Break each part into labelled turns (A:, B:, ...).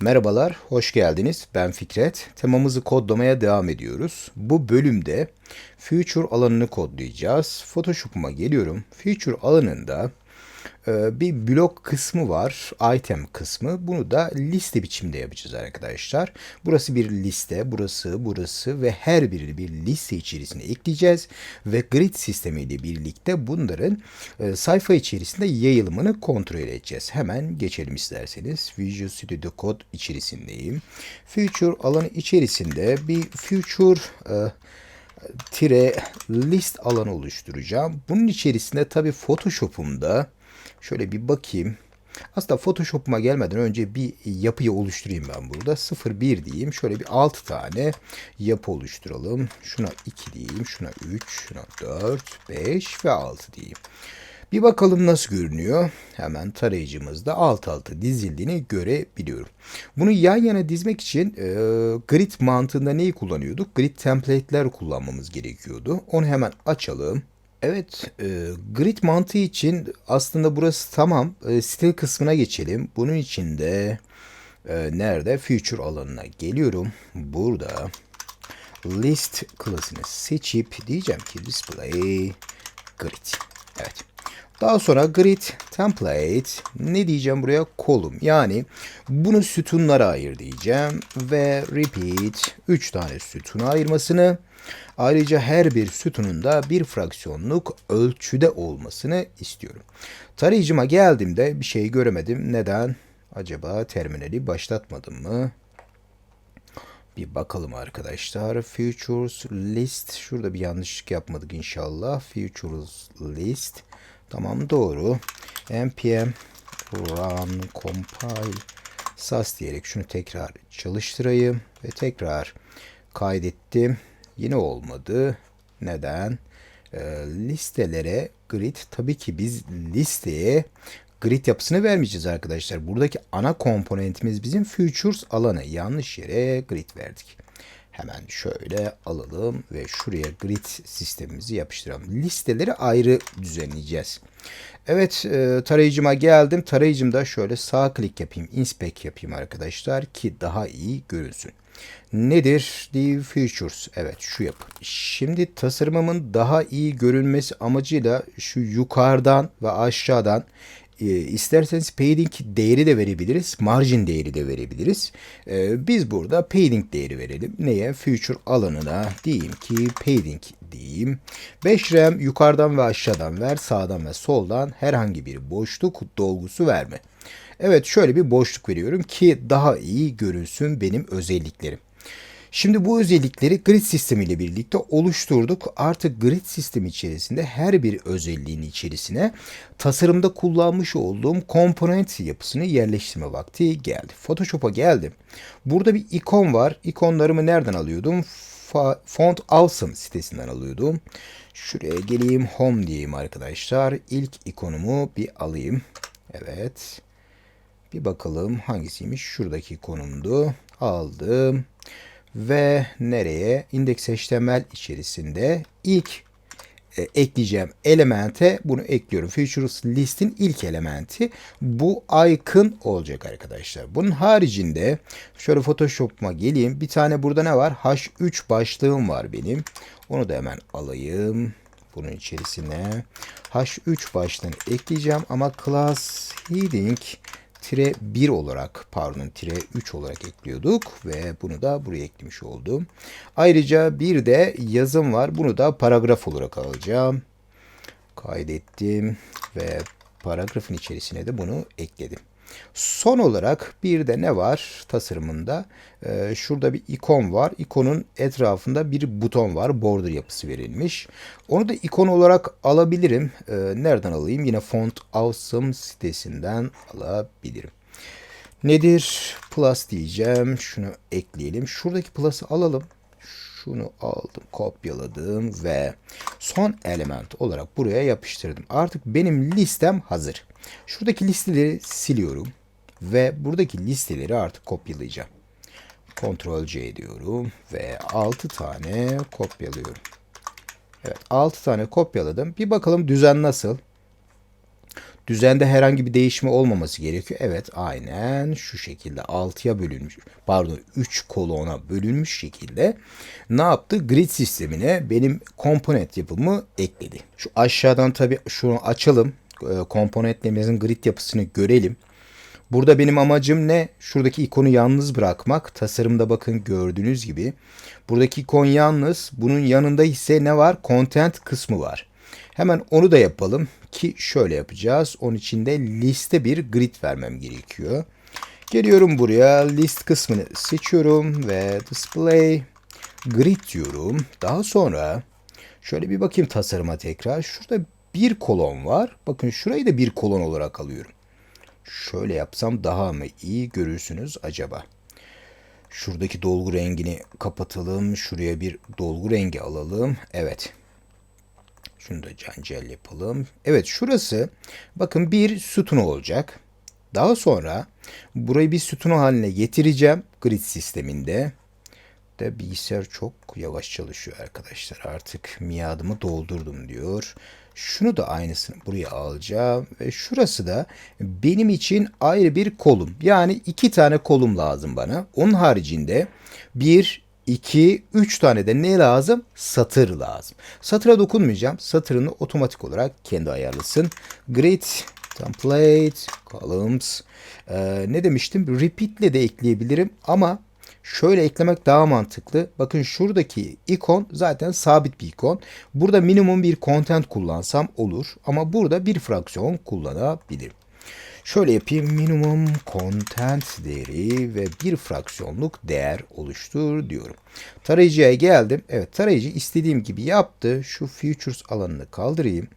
A: Merhabalar, hoş geldiniz. Ben Fikret. Temamızı kodlamaya devam ediyoruz. Bu bölümde Future alanını kodlayacağız. Photoshop'uma geliyorum. Future alanında bir blok kısmı var. Item kısmı. Bunu da liste biçimde yapacağız arkadaşlar. Burası bir liste. Burası, burası ve her birini bir liste içerisine ekleyeceğiz. Ve grid sistemiyle birlikte bunların e, sayfa içerisinde yayılımını kontrol edeceğiz. Hemen geçelim isterseniz. Visual Studio Code içerisindeyim. Future alanı içerisinde bir Future e, tire list alanı oluşturacağım. Bunun içerisinde tabi Photoshop'umda Şöyle bir bakayım. Aslında Photoshop'uma gelmeden önce bir yapıyı oluşturayım ben burada. 01 diyeyim. Şöyle bir 6 tane yapı oluşturalım. Şuna 2 diyeyim. Şuna 3, şuna 4, 5 ve 6 diyeyim. Bir bakalım nasıl görünüyor. Hemen tarayıcımızda alt alta dizildiğini görebiliyorum. Bunu yan yana dizmek için e, grid mantığında neyi kullanıyorduk? Grid template'ler kullanmamız gerekiyordu. Onu hemen açalım. Evet, e, grid mantığı için aslında burası tamam. E, stil kısmına geçelim. Bunun için de e, nerede? Future alanına geliyorum. Burada list klasını seçip diyeceğim ki display grid. Evet. Daha sonra grid template ne diyeceğim buraya? Kolum. Yani bunu sütunlara ayır diyeceğim ve repeat 3 tane sütuna ayırmasını Ayrıca her bir sütunun da bir fraksiyonluk ölçüde olmasını istiyorum. Tarayıcıma geldiğimde bir şey göremedim. Neden? Acaba terminali başlatmadım mı? Bir bakalım arkadaşlar. Futures list. Şurada bir yanlışlık yapmadık inşallah. Futures list. Tamam doğru. npm run compile sas diyerek şunu tekrar çalıştırayım ve tekrar kaydettim. Yine olmadı. Neden? E, listelere grid tabii ki biz listeye grid yapısını vermeyeceğiz arkadaşlar. Buradaki ana komponentimiz bizim futures alanı. Yanlış yere grid verdik. Hemen şöyle alalım ve şuraya grid sistemimizi yapıştıralım. Listeleri ayrı düzenleyeceğiz. Evet e, tarayıcıma geldim. Tarayıcımda şöyle sağ klik yapayım. Inspect yapayım arkadaşlar ki daha iyi görünsün. Nedir? The Features. Evet şu yapı. Şimdi tasarımımın daha iyi görünmesi amacıyla şu yukarıdan ve aşağıdan e, isterseniz padding değeri de verebiliriz. Margin değeri de verebiliriz. E, biz burada padding değeri verelim. Neye? Future alanına diyeyim ki padding diyeyim. 5 rem yukarıdan ve aşağıdan ver. Sağdan ve soldan herhangi bir boşluk dolgusu verme. Evet şöyle bir boşluk veriyorum ki daha iyi görünsün benim özelliklerim. Şimdi bu özellikleri grid sistemiyle birlikte oluşturduk. Artık grid sistemi içerisinde her bir özelliğin içerisine tasarımda kullanmış olduğum komponent yapısını yerleştirme vakti geldi. Photoshop'a geldim. Burada bir ikon var. İkonlarımı nereden alıyordum? Font Awesome sitesinden alıyordum. Şuraya geleyim. Home diyeyim arkadaşlar. İlk ikonumu bir alayım. Evet. Bir bakalım hangisiymiş? Şuradaki konumdu. Aldım ve nereye? Index HTML içerisinde ilk e, ekleyeceğim elemente bunu ekliyorum. Features list'in ilk elementi bu icon olacak arkadaşlar. Bunun haricinde şöyle Photoshop'uma geleyim. Bir tane burada ne var? H3 başlığım var benim. Onu da hemen alayım. Bunun içerisine H3 başlığını ekleyeceğim ama class heading tire 1 olarak pardon tire 3 olarak ekliyorduk ve bunu da buraya eklemiş oldum. Ayrıca bir de yazım var. Bunu da paragraf olarak alacağım. Kaydettim ve paragrafın içerisine de bunu ekledim. Son olarak bir de ne var tasarımında? Ee, şurada bir ikon var. İkonun etrafında bir buton var. Border yapısı verilmiş. Onu da ikon olarak alabilirim. Ee, nereden alayım? Yine Font Awesome sitesinden alabilirim. Nedir? Plus diyeceğim. Şunu ekleyelim. Şuradaki plus'ı alalım. Şunu aldım, kopyaladım ve son element olarak buraya yapıştırdım. Artık benim listem hazır. Şuradaki listeleri siliyorum ve buradaki listeleri artık kopyalayacağım. Ctrl C diyorum ve 6 tane kopyalıyorum. Evet 6 tane kopyaladım. Bir bakalım düzen nasıl? Düzende herhangi bir değişme olmaması gerekiyor. Evet aynen şu şekilde 6'ya bölünmüş pardon 3 kolona bölünmüş şekilde ne yaptı? Grid sistemine benim komponent yapımı ekledi. Şu aşağıdan tabi şunu açalım. E, komponentlerimizin grid yapısını görelim. Burada benim amacım ne? Şuradaki ikonu yalnız bırakmak. Tasarımda bakın gördüğünüz gibi. Buradaki ikon yalnız. Bunun yanında ise ne var? Content kısmı var. Hemen onu da yapalım ki şöyle yapacağız. Onun için de liste bir grid vermem gerekiyor. Geliyorum buraya list kısmını seçiyorum ve display grid diyorum. Daha sonra şöyle bir bakayım tasarıma tekrar. Şurada bir kolon var. Bakın şurayı da bir kolon olarak alıyorum. Şöyle yapsam daha mı iyi görürsünüz acaba? Şuradaki dolgu rengini kapatalım. Şuraya bir dolgu rengi alalım. Evet. Şunu da cancel yapalım. Evet şurası bakın bir sütun olacak. Daha sonra burayı bir sütun haline getireceğim grid sisteminde. De bilgisayar çok yavaş çalışıyor arkadaşlar. Artık miadımı doldurdum diyor. Şunu da aynısını buraya alacağım. Ve şurası da benim için ayrı bir kolum. Yani iki tane kolum lazım bana. Onun haricinde bir, 2, 3 tane de ne lazım? Satır lazım. Satıra dokunmayacağım. Satırını otomatik olarak kendi ayarlasın. Grid, template, columns. Ee, ne demiştim? Repeat ile de ekleyebilirim ama şöyle eklemek daha mantıklı. Bakın şuradaki ikon zaten sabit bir ikon. Burada minimum bir content kullansam olur ama burada bir fraksiyon kullanabilirim. Şöyle yapayım minimum content değeri ve bir fraksiyonluk değer oluştur diyorum. Tarayıcıya geldim. Evet tarayıcı istediğim gibi yaptı. Şu futures alanını kaldırayım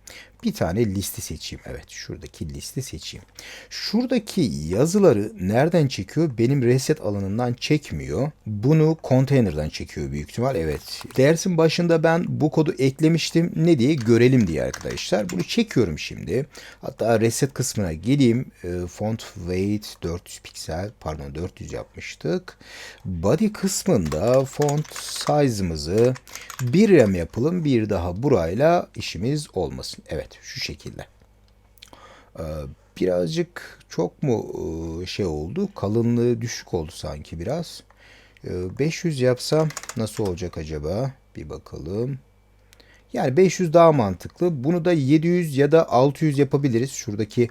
A: bir tane liste seçeyim. Evet şuradaki liste seçeyim. Şuradaki yazıları nereden çekiyor? Benim reset alanından çekmiyor. Bunu konteynerden çekiyor büyük ihtimal. Evet. Dersin başında ben bu kodu eklemiştim. Ne diye görelim diye arkadaşlar. Bunu çekiyorum şimdi. Hatta reset kısmına geleyim. E, font weight 400 piksel pardon 400 yapmıştık. Body kısmında font size'ımızı bir rem yapalım. Bir daha burayla işimiz olmasın. Evet şu şekilde. Ee, birazcık çok mu e, şey oldu? Kalınlığı düşük oldu sanki biraz. 500 ee, yapsam nasıl olacak acaba? Bir bakalım. Yani 500 daha mantıklı. Bunu da 700 ya da 600 yapabiliriz. Şuradaki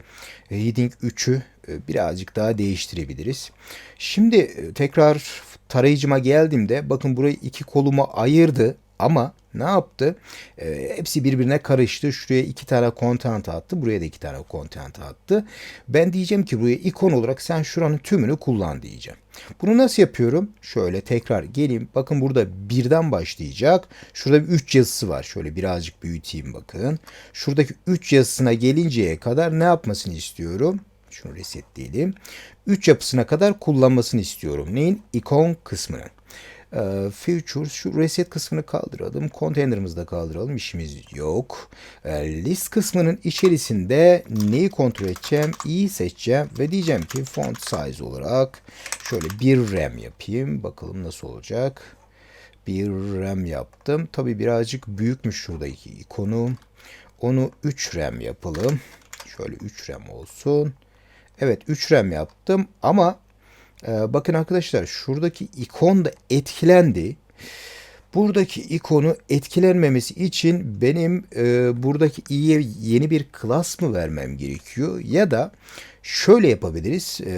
A: heading 3'ü e, birazcık daha değiştirebiliriz. Şimdi e, tekrar tarayıcıma geldiğimde bakın burayı iki koluma ayırdı ama ne yaptı? E, hepsi birbirine karıştı. Şuraya iki tane content attı. Buraya da iki tane content attı. Ben diyeceğim ki buraya ikon olarak sen şuranın tümünü kullan diyeceğim. Bunu nasıl yapıyorum? Şöyle tekrar geleyim. Bakın burada birden başlayacak. Şurada bir 3 yazısı var. Şöyle birazcık büyüteyim bakın. Şuradaki 3 yazısına gelinceye kadar ne yapmasını istiyorum? Şunu resetleyelim. 3 yapısına kadar kullanmasını istiyorum. Neyin? İkon kısmını. E, Futures şu reset kısmını kaldıralım. Container'ımızı da kaldıralım. İşimiz yok. E, list kısmının içerisinde neyi kontrol edeceğim? İyi seçeceğim ve diyeceğim ki font size olarak şöyle bir rem yapayım. Bakalım nasıl olacak. Bir rem yaptım. Tabi birazcık büyükmüş şuradaki ikonu. Onu 3 rem yapalım. Şöyle 3 rem olsun. Evet 3 rem yaptım ama ee, bakın arkadaşlar şuradaki ikon da etkilendi. Buradaki ikonu etkilenmemesi için benim e, buradaki i'ye yeni bir class mı vermem gerekiyor ya da şöyle yapabiliriz. E,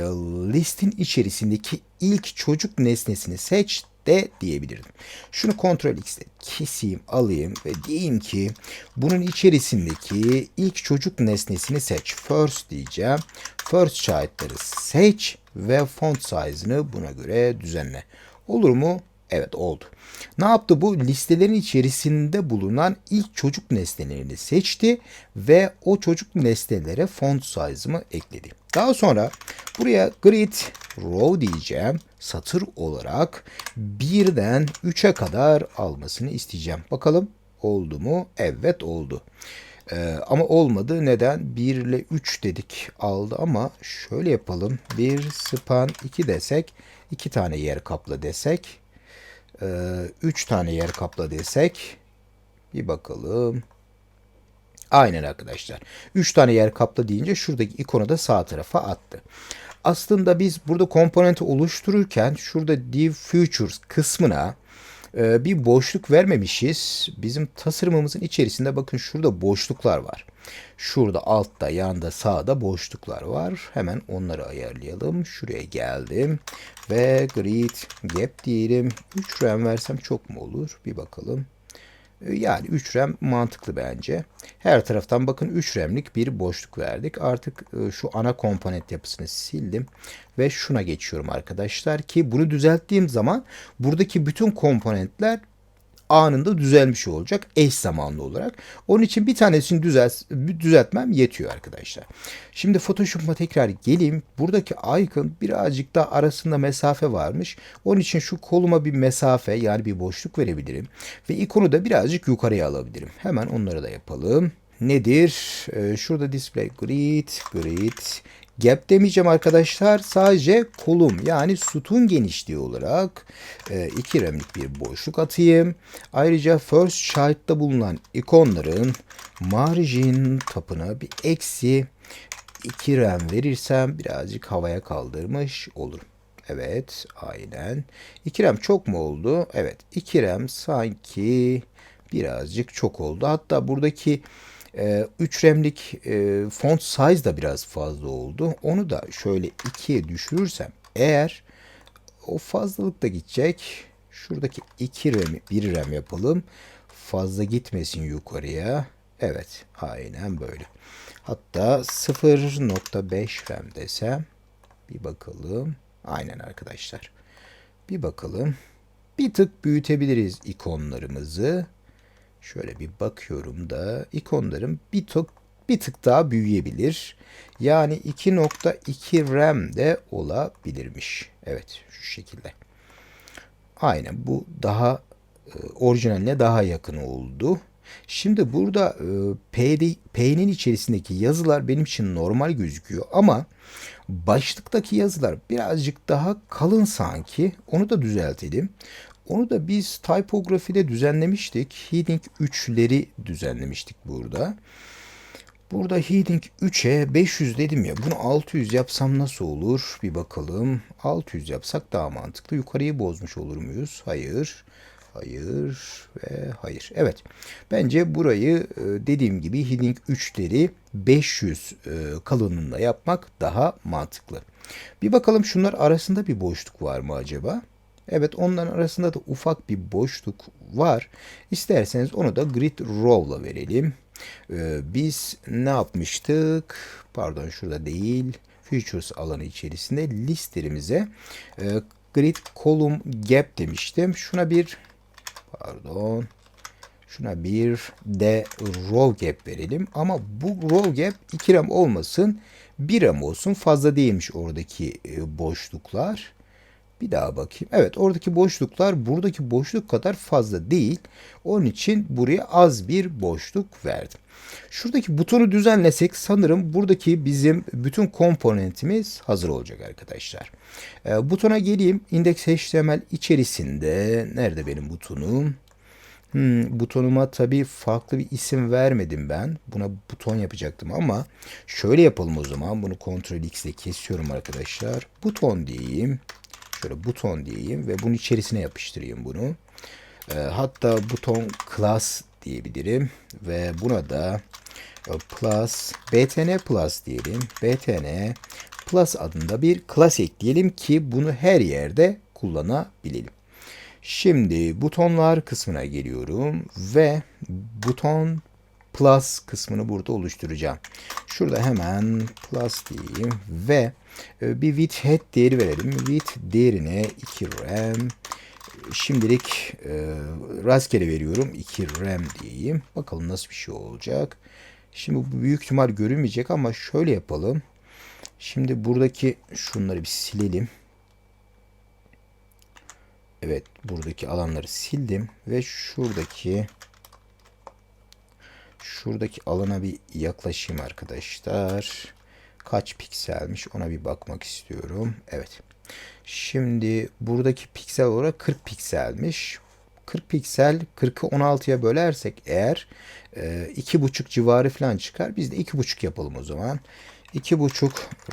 A: listin içerisindeki ilk çocuk nesnesini seç de diyebilirdim. Şunu Ctrl X'de keseyim, alayım ve diyeyim ki bunun içerisindeki ilk çocuk nesnesini seç. First diyeceğim. First child'ları seç ve font size'ını buna göre düzenle. Olur mu? Evet oldu. Ne yaptı bu? Listelerin içerisinde bulunan ilk çocuk nesnelerini seçti ve o çocuk nesnelere font size'ımı ekledi. Daha sonra buraya grid row diyeceğim. Satır olarak birden 3'e kadar almasını isteyeceğim. Bakalım oldu mu? Evet oldu. Ee, ama olmadı. Neden? 1 ile 3 dedik aldı ama şöyle yapalım. 1 span 2 desek 2 tane yer kapla desek 3 e, tane yer kapla desek bir bakalım. Aynen arkadaşlar. 3 tane yer kapla deyince şuradaki ikonu da sağ tarafa attı. Aslında biz burada komponenti oluştururken şurada div futures kısmına e, bir boşluk vermemişiz. Bizim tasarımımızın içerisinde bakın şurada boşluklar var. Şurada altta, yanda, sağda boşluklar var. Hemen onları ayarlayalım. Şuraya geldim ve grid gap diyelim. 3 RAM versem çok mu olur? Bir bakalım. E, yani 3 RAM mantıklı bence. Her taraftan bakın 3 RAM'lik bir boşluk verdik. Artık e, şu ana komponent yapısını sildim ve şuna geçiyorum arkadaşlar ki bunu düzelttiğim zaman buradaki bütün komponentler anında düzelmiş olacak eş zamanlı olarak. Onun için bir tanesini düzelt, düzeltmem yetiyor arkadaşlar. Şimdi Photoshop'uma tekrar geleyim. Buradaki icon birazcık da arasında mesafe varmış. Onun için şu koluma bir mesafe yani bir boşluk verebilirim. Ve ikonu da birazcık yukarıya alabilirim. Hemen onları da yapalım. Nedir? Ee, şurada display grid, grid, Gap demeyeceğim arkadaşlar. Sadece kolum yani sütun genişliği olarak e, iki remlik bir boşluk atayım. Ayrıca first child'da bulunan ikonların margin tapına bir eksi 2 rem verirsem birazcık havaya kaldırmış olurum. Evet aynen. 2 rem çok mu oldu? Evet 2 rem sanki birazcık çok oldu. Hatta buradaki e, 3 RAM'lik e, font size da biraz fazla oldu. Onu da şöyle 2'ye düşürürsem eğer o fazlalık da gidecek. Şuradaki 2 RAM 1 RAM yapalım. Fazla gitmesin yukarıya. Evet aynen böyle. Hatta 0.5 RAM desem bir bakalım. Aynen arkadaşlar. Bir bakalım. Bir tık büyütebiliriz ikonlarımızı. Şöyle bir bakıyorum da ikonlarım bir tık bir tık daha büyüyebilir. Yani 2.2 RAM de olabilirmiş. Evet şu şekilde. Aynen bu daha e, orijinaline daha yakın oldu. Şimdi burada e, P'nin içerisindeki yazılar benim için normal gözüküyor ama başlıktaki yazılar birazcık daha kalın sanki. Onu da düzeltelim. Onu da biz typografide düzenlemiştik. Heading 3'leri düzenlemiştik burada. Burada heading 3'e 500 dedim ya. Bunu 600 yapsam nasıl olur? Bir bakalım. 600 yapsak daha mantıklı. Yukarıyı bozmuş olur muyuz? Hayır. Hayır ve hayır. Evet. Bence burayı e, dediğim gibi heading 3'leri 500 e, kalınlığında yapmak daha mantıklı. Bir bakalım şunlar arasında bir boşluk var mı acaba? Evet onların arasında da ufak bir boşluk var. İsterseniz onu da grid row'la verelim. Ee, biz ne yapmıştık? Pardon şurada değil. Features alanı içerisinde listlerimize e, grid column gap demiştim. Şuna bir pardon şuna bir de row gap verelim. Ama bu row gap 2 rem olmasın. 1 rem olsun. Fazla değilmiş oradaki e, boşluklar. Bir daha bakayım. Evet oradaki boşluklar buradaki boşluk kadar fazla değil. Onun için buraya az bir boşluk verdim. Şuradaki butonu düzenlesek sanırım buradaki bizim bütün komponentimiz hazır olacak arkadaşlar. E, butona geleyim. Index.html içerisinde nerede benim butonum? Hmm, butonuma tabii farklı bir isim vermedim ben. Buna buton yapacaktım ama şöyle yapalım o zaman. Bunu Ctrl X ile kesiyorum arkadaşlar. Buton diyeyim. Şöyle buton diyeyim ve bunun içerisine yapıştırayım bunu. E, hatta buton class diyebilirim ve buna da e, plus btn plus diyelim. btn plus adında bir class ekleyelim ki bunu her yerde kullanabilelim. Şimdi butonlar kısmına geliyorum ve buton plus kısmını burada oluşturacağım. Şurada hemen plus diyeyim ve bir width head değeri verelim. Width değerine 2 RAM. Şimdilik e, rastgele veriyorum. 2 RAM diyeyim. Bakalım nasıl bir şey olacak. Şimdi bu büyük ihtimal görünmeyecek ama şöyle yapalım. Şimdi buradaki şunları bir silelim. Evet buradaki alanları sildim ve şuradaki şuradaki alana bir yaklaşayım arkadaşlar kaç pikselmiş ona bir bakmak istiyorum. Evet. Şimdi buradaki piksel olarak 40 pikselmiş. 40 piksel 40'ı 16'ya bölersek eğer e, 2.5 civarı falan çıkar. Biz de 2.5 yapalım o zaman. 2.5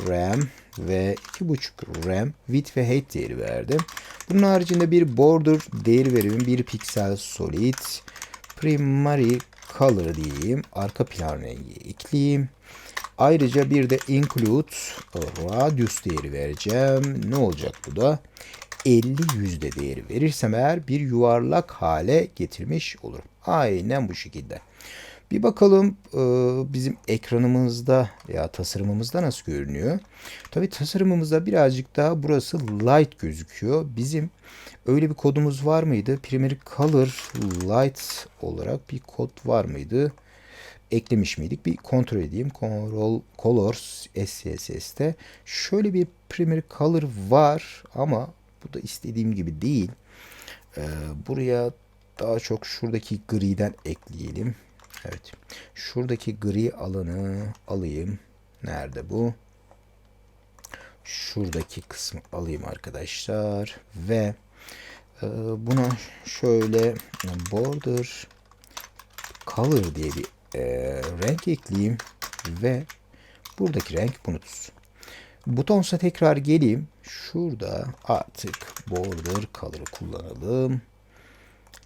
A: RAM ve 2.5 RAM width ve height değeri verdim. Bunun haricinde bir border değeri veriyorum. 1 piksel solid primary color diyeyim. Arka plan rengi ekleyeyim. Ayrıca bir de include radius değeri vereceğim. Ne olacak bu da? 50 yüzde değeri verirsem eğer bir yuvarlak hale getirmiş olurum. Aynen bu şekilde. Bir bakalım e, bizim ekranımızda ya tasarımımızda nasıl görünüyor. Tabi tasarımımızda birazcık daha burası light gözüküyor. Bizim öyle bir kodumuz var mıydı? Primary Color Light olarak bir kod var mıydı? Eklemiş miydik? Bir kontrol edeyim. Control Colors SCSS'te şöyle bir primary color var ama bu da istediğim gibi değil. Ee, buraya daha çok şuradaki griden ekleyelim. Evet. Şuradaki gri alanı alayım. Nerede bu? Şuradaki kısmı alayım arkadaşlar ve e, buna şöyle border color diye bir e, renk ekleyeyim ve buradaki renk bunu tutsun. Butonsa tekrar geleyim. Şurada artık border color'ı kullanalım.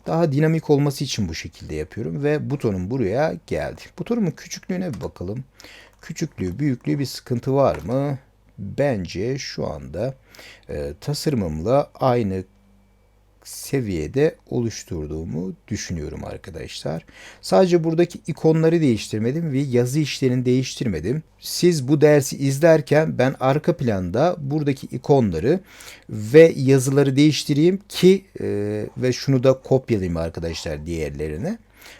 A: Daha dinamik olması için bu şekilde yapıyorum ve butonum buraya geldi. Butonumun küçüklüğüne bir bakalım. Küçüklüğü, büyüklüğü bir sıkıntı var mı? Bence şu anda e, tasarımımla aynı seviyede oluşturduğumu düşünüyorum arkadaşlar. Sadece buradaki ikonları değiştirmedim ve yazı işlerini değiştirmedim. Siz bu dersi izlerken ben arka planda buradaki ikonları ve yazıları değiştireyim ki e, ve şunu da kopyalayayım arkadaşlar diğerlerine.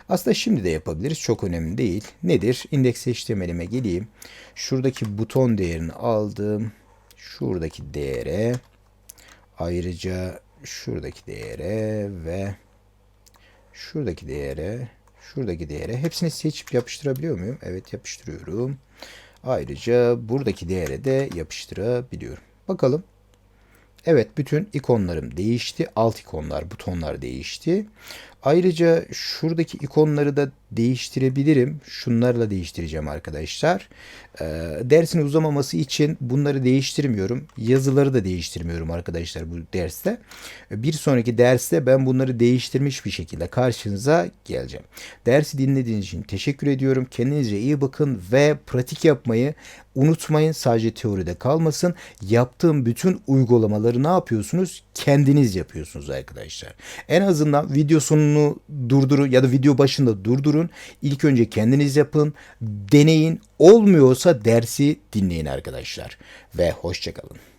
A: Aslında şimdi de yapabiliriz. Çok önemli değil. Nedir? İndeks HTML'ime geleyim. Şuradaki buton değerini aldım. Şuradaki değere ayrıca şuradaki değere ve şuradaki değere, şuradaki değere hepsini seçip yapıştırabiliyor muyum? Evet yapıştırıyorum. Ayrıca buradaki değere de yapıştırabiliyorum. Bakalım. Evet bütün ikonlarım değişti. Alt ikonlar, butonlar değişti. Ayrıca şuradaki ikonları da değiştirebilirim. Şunlarla değiştireceğim arkadaşlar. Ee, dersin uzamaması için bunları değiştirmiyorum. Yazıları da değiştirmiyorum arkadaşlar bu derste. Bir sonraki derste ben bunları değiştirmiş bir şekilde karşınıza geleceğim. Dersi dinlediğiniz için teşekkür ediyorum. Kendinize iyi bakın ve pratik yapmayı unutmayın. Sadece teoride kalmasın. Yaptığım bütün uygulamaları ne yapıyorsunuz? Kendiniz yapıyorsunuz arkadaşlar. En azından video sonunu durdurun ya da video başında durdurun. İlk önce kendiniz yapın, deneyin. Olmuyorsa dersi dinleyin arkadaşlar. Ve hoşçakalın.